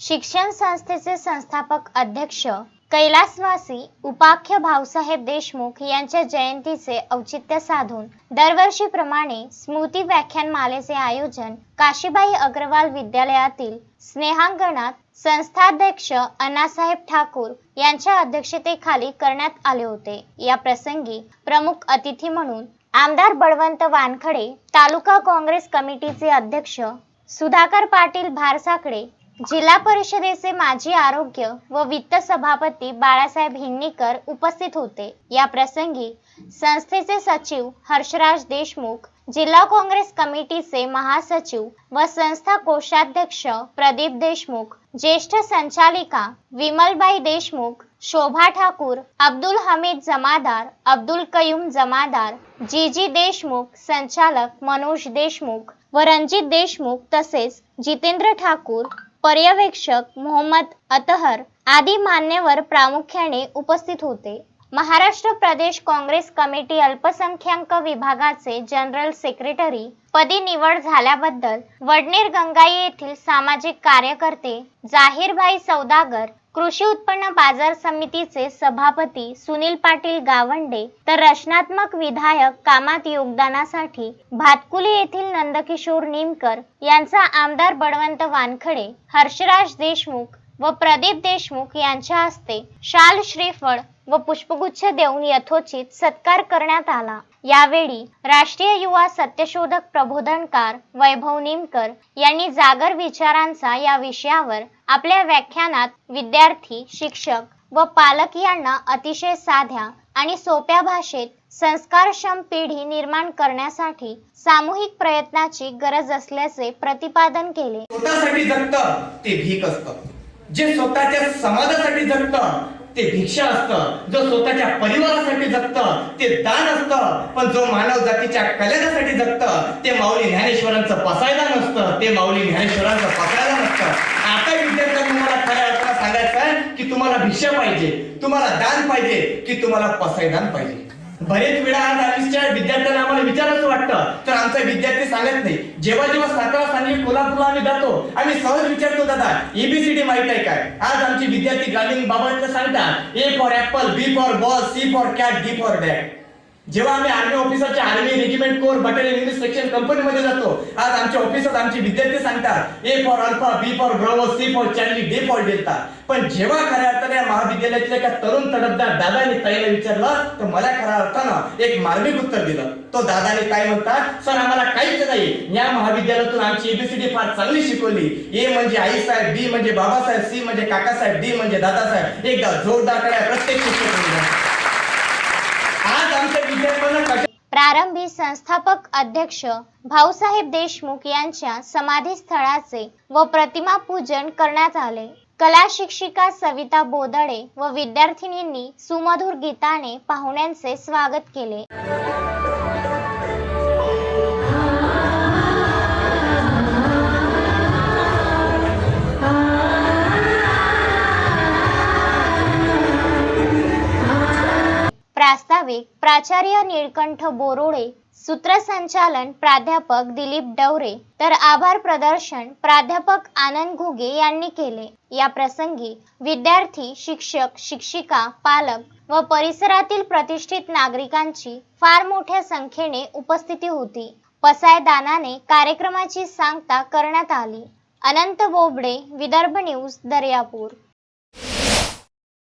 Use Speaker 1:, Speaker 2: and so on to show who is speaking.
Speaker 1: शिक्षण संस्थेचे संस्थापक अध्यक्ष कैलासवासी उपाख्य भाऊसाहेब देशमुख यांच्या जयंतीचे औचित्य साधून दरवर्षीप्रमाणे स्मृती व्याख्यानमालेचे आयोजन काशीबाई अग्रवाल विद्यालयातील स्नेहांगणात संस्थाध्यक्ष अण्णासाहेब ठाकूर यांच्या अध्यक्षतेखाली करण्यात आले होते. या प्रसंगी प्रमुख अतिथी म्हणून आमदार बळवंत वानखडे तालुका काँग्रेस कमिटीचे अध्यक्ष सुधाकर पाटील भारसाकडे जिल्हा परिषदेचे माजी आरोग्य व वित्त सभापती बाळासाहेब हिंगणीकर उपस्थित होते. या प्रसंगी संस्थेचे सचिव हर्षराज देशमुख जिल्हा काँग्रेस कमिटीचे महासचिव व संस्था कोषाध्यक्ष प्रदीप देशमुख ज्येष्ठ संचालिका विमलबाई देशमुख शोभा ठाकूर अब्दुल हमीद जमादार अब्दुल कयूम जमादार जी जी देशमुख संचालक मनोज देशमुख व रणजित देशमुख तसेच जितेंद्र ठाकूर पर्यवेक्षक मोहम्मद अतहर आदी मान्यवर प्रामुख्याने उपस्थित होते. महाराष्ट्र प्रदेश काँग्रेस कमिटी अल्पसंख्याक विभागाचे जनरल सेक्रेटरी पदी निवड झाल्याबद्दल वडनेर गंगाई येथील सामाजिक कार्यकर्ते जाहीरभाई सौदागर कृषी उत्पन्न बाजार समितीचे सभापती सुनील पाटील गावंडे तर रचनात्मक विधायक कामात योगदानासाठी भातकुली येथील नंदकिशोर निमकर यांचा आमदार बळवंत वानखडे हर्षराज देशमुख व प्रदीप देशमुख यांच्या हस्ते शाल श्रीफळ व पुष्पगुच्छ देऊन यथोचित सत्कार करण्यात आला. यावेळी राष्ट्रीय युवा सत्यशोधक प्रबोधनकार वैभव निमकर यांनी जागर विचारांचा या विषयावर आपल्या व्याख्यानात विद्यार्थी शिक्षक व पालक यांना अतिशय साध्या आणि सोप्या भाषेत संस्कारक्षम पिढी निर्माण करण्यासाठी सामूहिक प्रयत्नाची गरज असल्याचे प्रतिपादन केले.
Speaker 2: स्वतःसाठी ते भीक असतं. जे स्वतःच्या समाजासाठी जगतं ते भिक्षा असतं. जो स्वतःच्या परिवारासाठी जगतं ते दान असतं. पण जो मानव जातीच्या कल्याणासाठी जगतं ते माऊली ज्ञानेश्वरांचं पसायला नसतं. ते माऊली ज्ञानेश्वरांचं पसायला नसतं. आता विद्यार्थ्यांना मला खऱ्या अर्थात सांगायचं आहे की तुम्हाला भिक्षा पाहिजे तुम्हाला दान पाहिजे की तुम्हाला पसायदान पाहिजे. बरेच वेळा आज आम्हीच्या विद्यार्थ्यांना आम्हाला विचारायचं वाटतं. तर आमचा विद्यार्थी सांगत नाही. जेव्हा जेव्हा सातारा सांगली कोल्हापूरला आम्ही जातो आम्ही सहज विचारतो दादा एबीसीडी माहीत आहे काय? आज आमचे विद्यार्थी ग्रामीण बाबांना सांगतात A for apple B for ball C for cat D for dot जेव्हा आम्ही army ऑफिसरच्या army regiment corps battalion English section कंपनीमध्ये जातो आज आमच्या ऑफिसात आमचे विद्यार्थी सांगतात A for alpha B for bravo C for Charlie D for delta पण जेव्हा खऱ्या अर्थाने या महाविद्यालयातल्या एका तरुण तडफदार दादाने ताईला विचारलं तर मला खऱ्या अर्थानं एक मार्मिक उत्तर दिलं. तो दादाने काय म्हणतात सर आम्हाला काहीच नाही या महाविद्यालयातून आमची एबीसीडी फार चांगली शिकवली. ए म्हणजे आई साहेब बी म्हणजे बाबासाहेब सी म्हणजे काकासाहेब डी म्हणजे दादासाहेब एकदा जोरदार करा प्रत्येक शिक्षक आज आमच्या विद्यार्थ्यांना
Speaker 1: प्रारंभी संस्थापक अध्यक्ष भाऊसाहेब देशमुख यांच्या समाधीस्थळाचे व प्रतिमा पूजन करण्यात आले. कला शिक्षिका सविता बोदडे व विद्यार्थिनींनी सुमधुर गीताने पाहुण्यांचे स्वागत केले. प्रास्ताविक प्राचार्य निळकंठ बोरोडे सूत्रसंचालन प्राध्यापक दिलीप डवरे तर आभार प्रदर्शन प्राध्यापक आनंद घुगे यांनी केले. या प्रसंगी विद्यार्थी शिक्षक शिक्षिका पालक व परिसरातील प्रतिष्ठित नागरिकांची फार मोठ्या संख्येने उपस्थिती होती. पसायदानाने कार्यक्रमाची सांगता करण्यात आली. अनंत बोबडे विदर्भ न्यूज दर्यापूर.